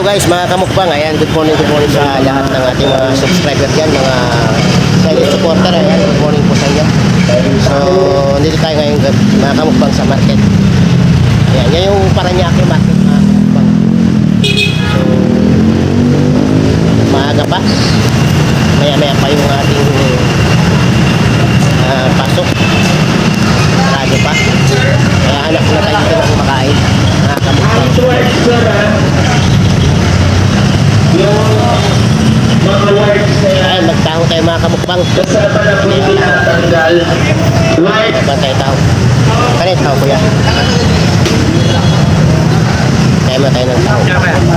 guys, mga kamukbang, ayan, good morning, good morning sa lahat ng ating mga subscriber dyan, mga silent supporter, ayan, good morning po sa inyo. So, dito tayo ngayon, mga kamukbang sa market. Ayan, yan yung Paranaque market, mga kamukbang. So, maaga pa. Maya-maya pa yung ating ah, pasok. Marami pa. Kaya hanap na tayo dito ng kumakain, mga kamukbang. Words, sir, ha? Yung mga words na yan, Ayan, magtaho tayo mga kamukbang. Words, Bantay tao. Kanit tao kuya. Kaya mo tayo ng tao.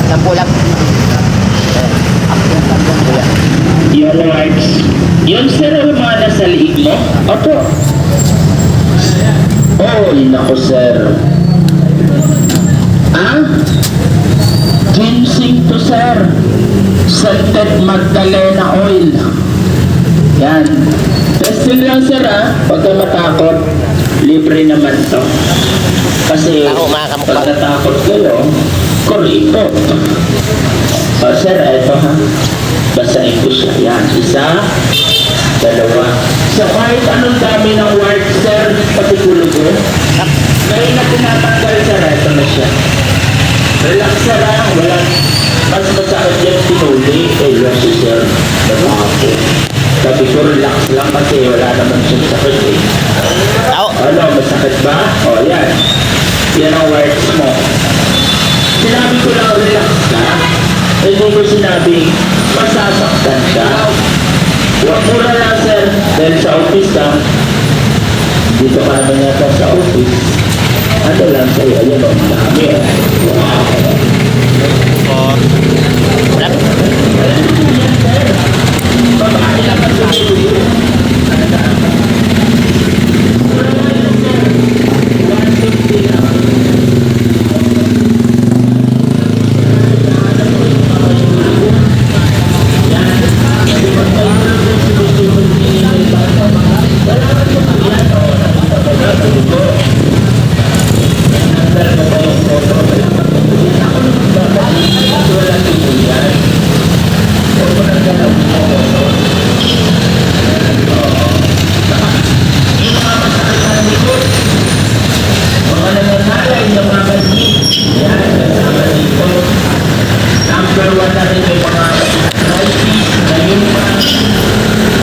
Sampu lang. Kuya. yung words. Yung sir, yung mga nasa liig mo? Opo. Oh, nako, sir. Ah? Ginseng to, sir. Scented Magdalena oil. Yan. Testing lang, sir, ah. Huwag kang matakot. Libre naman to. Kasi, Ako, pag natakot kayo, kuripot. O, sir, eto ha. Basahin ko siya. Yan. Isa, dalawa. So, kahit anong dami ng word, sir, pati kulugo, ngayon na tinatanggal, sir, eto na siya. Relax na lang, wala. Mas masakit yan ko lang, relax ka. Hindi ko sinabi, masasaktan ka. Huwag mo na lang, sir. Dahil sa office ka, dito ka naman yata sa office. Ano lang sa'yo, ayan o, marami o. Wala.